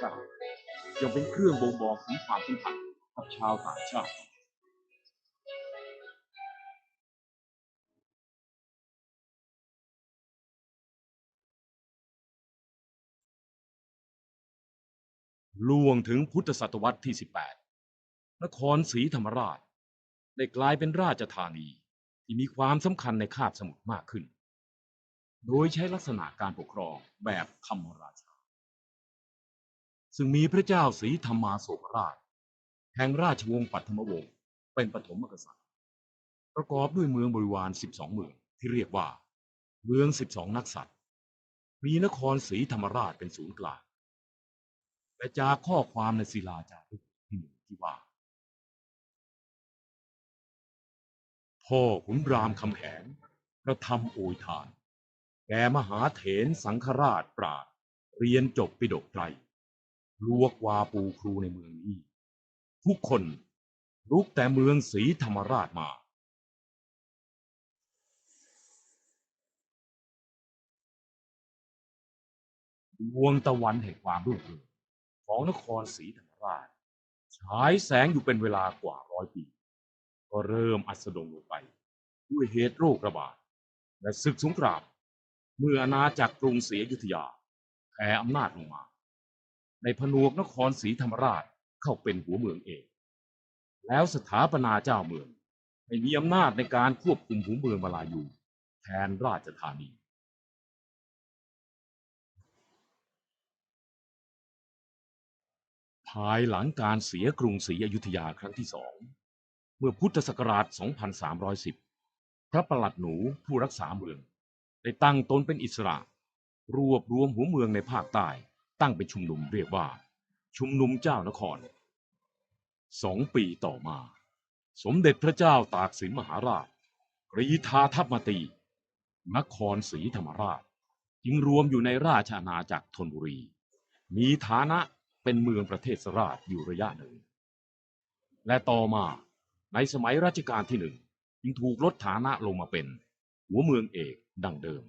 ชาติ ยังเป็นเครื่องบ่งบอกถึงความสัมพันธ์กับชาวต่างชาติล่วงถึงพุทธศตวรรษที่ 18 นครศรีธรรมราช ได้กลายเป็นราชธานีที่มีความสำคัญในคาบสมุทรมากขึ้น โดยใช้ลักษณะการปกครองแบบธรรมรา ซึ่งมีพระเจ้าศรีธรรมาโศกราช แห่งราชวงศ์ปัทมวงศ์เป็นปฐมกษัตริย์ ประกอบด้วยเมืองบริวาร 12 เมืองที่เรียกว่า เมือง 12 นักษัตริย์ มีนครศรีธรรมราชเป็นศูนย์กลางและจากข้อความในศิลาจารึกที่หนึ่งที่ว่า พ่อขุนรามคำแหงกระทำโอยทาน แก่มหาเถรสังฆราชปราดเรียนจบปิฎกไตร ลวกวาปูครูในเมืองนี้ ทุกคนลุกแต่เมืองศรีธรรมราชมา ดวงตะวันแห่งความรุ่งเรืองของนครศรีธรรมราชฉายแสงอยู่เป็นเวลากว่าร้อยปี ก็เริ่มอัสดงลงไป ด้วยเหตุโรคระบาด และศึกสงครามเมื่ออาณาจักรกรุงศรีอยุธยาแผ่อำนาจลงมา ในผนวกนครศรีธรรมราชเข้าเป็นหัวเมืองเอง แล้วสถาปนาเจ้าเมืองให้มีอำนาจในการควบคุมหัวเมืองมาลายูแทนราชธานี ภายหลังการเสียกรุงศรีอยุธยาครั้งที่สอง เมื่อพุทธศักราช 2310 พระประหลัดหนูผู้รักษาเมือง ได้ตั้งตนเป็นอิสระ รวบรวมหัวเมืองในภาคใต้ ตั้งเป็นชุมนุมเรียกว่า ชุมนุมเจ้านคร สองปีต่อมา สมเด็จพระเจ้าตากสินมหาราชกรีธาทัพมาตี นครศรีธรรมราช จึงรวมอยู่ในราชอาณาจักรธนบุรี มีฐานะเป็นเมืองประเทศสราชอยู่ระยะหนึ่ง และต่อมาในสมัยรัชกาลที่หนึ่งจึงถูกลดฐานะลงมาเป็น หัวเมืองเอกดังเดิม